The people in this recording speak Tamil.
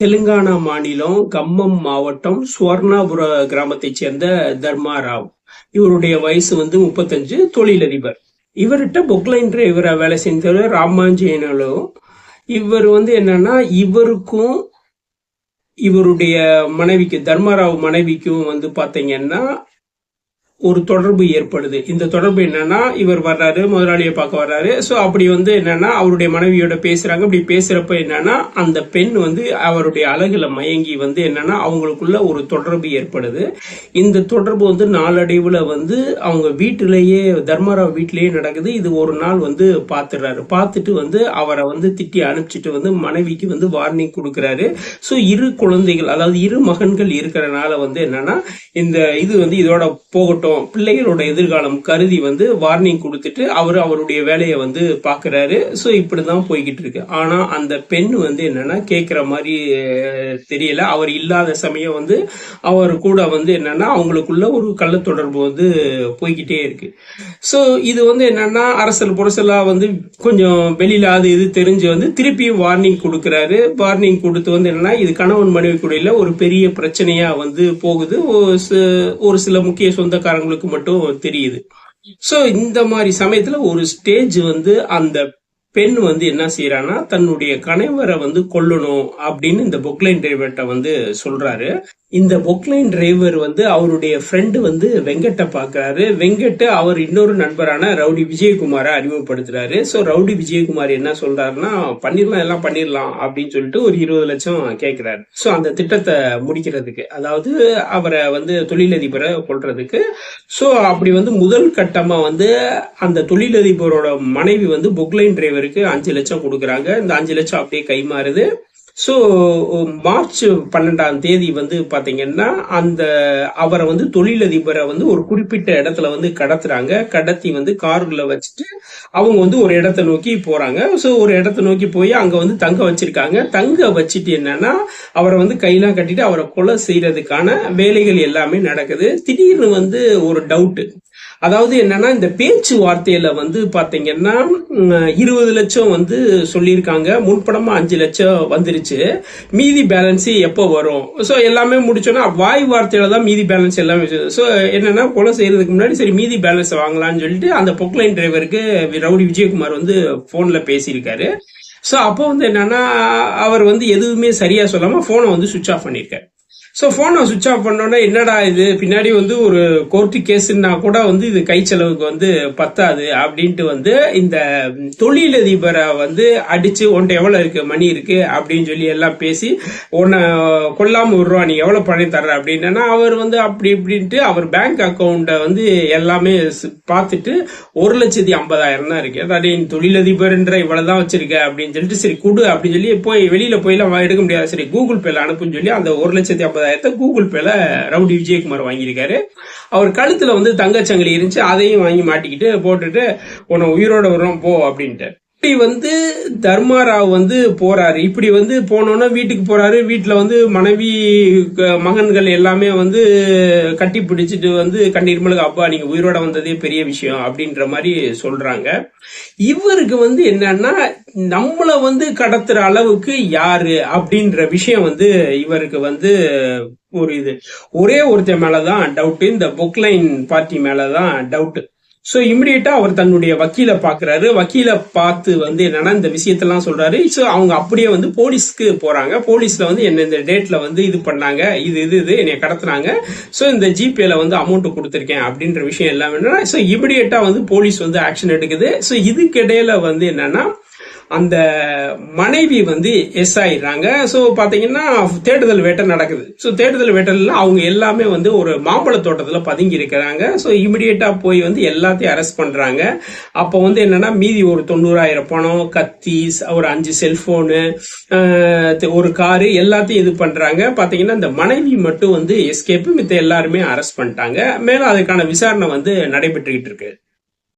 தெலுங்கானா மாநிலம் கம்மம் மாவட்டம் சுவர்ணாபுர கிராமத்தைச் சேர்ந்த தர்மாராவ். இவருடைய வயசு வந்து முப்பத்தஞ்சு தொழிலதிபர். இவர்கிட்ட பொக்லைன் டிரைவரா வேலை செஞ்சவர் ராமாஞ்சேனலோ இவர் வந்து என்னன்னா இவருக்கும் இவருடைய மனைவிக்கு தர்மாராவ் மனைவிக்கும் வந்து பாத்தீங்கன்னா ஒரு தொடர்பு ஏற்படுது. இந்த தொடர்பு என்னன்னா இவர் வர்றாரு முதலாளியை பார்க்க வர்றாரு. ஸோ அப்படி வந்து என்னன்னா அவருடைய மனைவியோட பேசுறாங்க. அப்படி பேசுறப்ப என்னன்னா அந்த பெண் வந்து அவருடைய அழகுல மயங்கி வந்து என்னன்னா அவங்களுக்குள்ள ஒரு தொடர்பு ஏற்படுது. இந்த தொடர்பு வந்து நாளடைவுல வந்து அவங்க வீட்டிலேயே தர்மராவ் வீட்டிலேயே நடக்குது. இது ஒரு நாள் வந்து பார்த்துடுறாரு பார்த்துட்டு வந்து அவரை வந்து திட்டி அனுப்பிச்சிட்டு வந்து மனைவிக்கு வந்து வார்னிங் கொடுக்குறாரு. ஸோ இரு குழந்தைகள் அதாவது இரு மகன்கள் இருக்கிறனால வந்து என்னன்னா இந்த இது வந்து இதோட போகட்டும். பிள்ளைகளோட எதிர்காலம் கருதி வந்து வார்னிங் கொடுத்துட்டு அவர் அவருடைய வேலையை வந்து பார்க்குறாரு. ஸோ இப்படிதான் போய்கிட்டு இருக்கு. ஆனால் அந்த பெண் வந்து என்னன்னா கேட்குற மாதிரி தெரியல. அவர் இல்லாத சமயம் வந்து அவர் கூட வந்து என்னன்னா அவங்களுக்குள்ள ஒரு கள்ள தொடர்பு வந்து போய்கிட்டே இருக்கு. ஸோ இது வந்து என்னன்னா அரசல் புரசலாக வந்து கொஞ்சம் வெளியில் அது இது தெரிஞ்சு வந்து திருப்பியும் வார்னிங் கொடுக்குறாரு. வார்னிங் கொடுத்து வந்து என்னன்னா இது கணவன் மனைவி கூடையில ஒரு பெரிய பிரச்சனையாக வந்து போகுது. ஒரு ஒரு சில முக்கிய சொந்தக்காரங்களுக்கு மட்டும் தெரியுது. ஸோ இந்த மாதிரி சமயத்துல ஒரு ஸ்டேஜ் வந்து அந்த பெண் வந்து என்ன செய்யறான்னா தன்னுடைய கணவரை வந்து கொல்லணும் அப்படின்னு இந்த பொக்லைன் டிரைவர்கிட்ட வந்து சொல்றாரு. இந்த பொக்லைன் டிரைவர் வந்து அவருடைய ஃப்ரெண்டு வந்து வெங்கட்டை பார்க்குறாரு வெங்கட் அவர் இன்னொரு நண்பரான ரவுடி விஜயகுமாரை அறிமுகப்படுத்துறாரு. ஸோ ரவுடி விஜயகுமார் என்ன சொல்றாருன்னா பண்ணிடலாம் எல்லாம் பண்ணிடலாம் அப்படின்னு சொல்லிட்டு ஒரு இருபது லட்சம் கேட்கிறாரு ஸோ அந்த திட்டத்தை முடிக்கிறதுக்கு அதாவது அவரை வந்து தொழிலதிபரை கொள்றதுக்கு ஸோ அப்படி வந்து முதல் கட்டமாக வந்து அந்த தொழிலதிபரோட மனைவி வந்து பொக்லைன் டிரைவருக்கு அஞ்சு லட்சம் கொடுக்குறாங்க. இந்த அஞ்சு லட்சம் அப்படியே கைமாறுது. ஸோ um, மார்ச் பன்னெண்டாம் தேதி வந்து பார்த்திங்கன்னா அந்த அவரை வந்து தொழிலதிபரை வந்து ஒரு குறிப்பிட்ட இடத்துல வந்து கடத்துறாங்க. கடத்தி வந்து காருக்குள்ள வச்சுட்டு அவங்க வந்து ஒரு இடத்த நோக்கி போறாங்க. ஸோ ஒரு இடத்த நோக்கி போய் அங்கே வந்து தங்க வச்சிருக்காங்க. தங்க வச்சுட்டு என்னன்னா அவரை வந்து கையெல்லாம் கட்டிட்டு அவரை கொலை செய்யறதுக்கான வேலைகள் எல்லாமே நடக்குது. திடீர்னு வந்து ஒரு டவுட்டு அதாவது என்னன்னா இந்த பேச்சு வார்த்தையில வந்து பாத்தீங்கன்னா இருபது லட்சம் வந்து சொல்லியிருக்காங்க. முன்பணமா அஞ்சு லட்சம் வந்துருச்சு. மீதி பேலன்ஸ் எப்போ வரும்? ஸோ எல்லாமே முடிச்சோன்னா வாய் வார்த்தையில தான் மீதி பேலன்ஸ் எல்லாமே ஸோ என்னன்னா கொலை செய்யறதுக்கு முன்னாடி சரி மீதி பேலன்ஸ் வாங்கலாம்னு சொல்லிட்டு அந்த பொக்லைன் டிரைவருக்கு ரவுடி விஜயகுமார் வந்து போன்ல பேசியிருக்காரு. ஸோ அப்போ வந்து என்னன்னா அவர் வந்து எதுவுமே சரியா சொல்லாம போனை வந்து சுவிச் ஆஃப் பண்ணியிருக்காரு. ஸோ ஃபோனை சுவிச் ஆஃப் பண்ணோன்னா என்னடா இது? பின்னாடி வந்து ஒரு கோர்ட்டு கேஸுன்னா கூட வந்து இது கை செலவுக்கு வந்து பத்தாது அப்படின்ட்டு வந்து இந்த தொழிலதிபரை வந்து அடிச்சு உன்ட்ட எவ்வளோ இருக்கு? மணி இருக்கு? அப்படின்னு சொல்லி எல்லாம் பேசி உன்னை கொல்லாம விடுறோம். நீ எவ்வளோ பணம் தர்ற? அப்படின்னா அவர் வந்து அப்படி இப்படின்ட்டு அவர் பேங்க் அக்கௌண்ட்டை வந்து எல்லாமே பார்த்துட்டு ஒரு லட்சத்தி ஐம்பதாயிரம் தான் இருக்கு. அதாவது என் தொழிலதிபர்ன்ற இவ்வளவுதான் வச்சிருக்க. அப்படின்னு சொல்லிட்டு சரி கொடு. அப்படின்னு சொல்லி போய் வெளியில போயெல்லாம் எடுக்க முடியாது. சரி கூகுள் பேல அனுப்புன்னு சொல்லி அந்த ஒரு லட்சத்தி ஐம்பதாயிரத்தை கூகுள் பேல ரவுடி விஜயகுமார் வாங்கியிருக்காரு. அவர் கழுத்துல வந்து தங்கச்சங்கிலி இருந்துச்சு அதையும் வாங்கி மாட்டிக்கிட்டு போட்டுட்டு உன்னை உயிரோட வரும் போ அப்படின்ட்டு இப்படி வந்து தர்மாராவ் வந்து போறாரு. இப்படி வந்து போனோன்னா வீட்டுக்கு போறாரு. வீட்டுல வந்து மனைவி க- மகன்கள் எல்லாமே வந்து கட்டி பிடிச்சிட்டு வந்து கண்ணீர் மழுக அப்பா நீங்க உயிரோட வந்ததே பெரிய விஷயம் அப்படின்ற மாதிரி சொல்றாங்க. இவருக்கு வந்து என்னன்னா நம்மள வந்து கடத்துற அளவுக்கு யாரு அப்படின்ற விஷயம் வந்து இவருக்கு வந்து ஒரு இது ஒரே ஒருத்தன் மேலதான் டவுட் இந்த பொக்லைன் பார்ட்டி மேலதான் டவுட் ஸோ இமிடியேட்டா அவர் தன்னுடைய வக்கீல பாக்குறாரு வக்கீல பார்த்து வந்து என்னன்னா இந்த விஷயத்தெல்லாம் சொல்றாரு. ஸோ அவங்க அப்படியே வந்து போலீஸ்க்கு போறாங்க. போலீஸ்ல வந்து என்ன இந்த டேட்ல வந்து இது பண்ணாங்க இது இது இது என்னை கடத்துனாங்க. ஸோ இந்த ஜிபேல வந்து அமௌண்ட் கொடுத்துருக்கேன் அப்படின்ற விஷயம் எல்லாம் என்னன்னா ஸோ இமிடியேட்டா வந்து போலீஸ் வந்து ஆக்ஷன் எடுக்குது. ஸோ இதுக்கிடையில வந்து என்னன்னா அந்த மனைவி வந்து எஸ் ஆயிடுறாங்க. ஸோ பார்த்தீங்கன்னா தேடுதல் வேட்டை நடக்குது. ஸோ தேடுதல் வேட்டலில் அவங்க எல்லாமே வந்து ஒரு மாம்பழ தோட்டத்தில் பதுங்கி இருக்கிறாங்க. ஸோ இமிடியேட்டாக போய் வந்து எல்லாத்தையும் அரெஸ்ட் பண்ணுறாங்க அப்போ வந்து என்னென்னா மீதி ஒரு தொண்ணூறாயிரம் பணம் கத்தி ஒரு அஞ்சு செல்ஃபோனு ஒரு காரு எல்லாத்தையும் இது பண்ணுறாங்க பார்த்தீங்கன்னா இந்த மனைவி மட்டும் வந்து எஸ்கேப்பு மித்த எல்லாருமே அரெஸ்ட் பண்ணிட்டாங்க. மேலும் அதுக்கான விசாரணை வந்து நடைபெற்றுக்கிட்டு இருக்கு.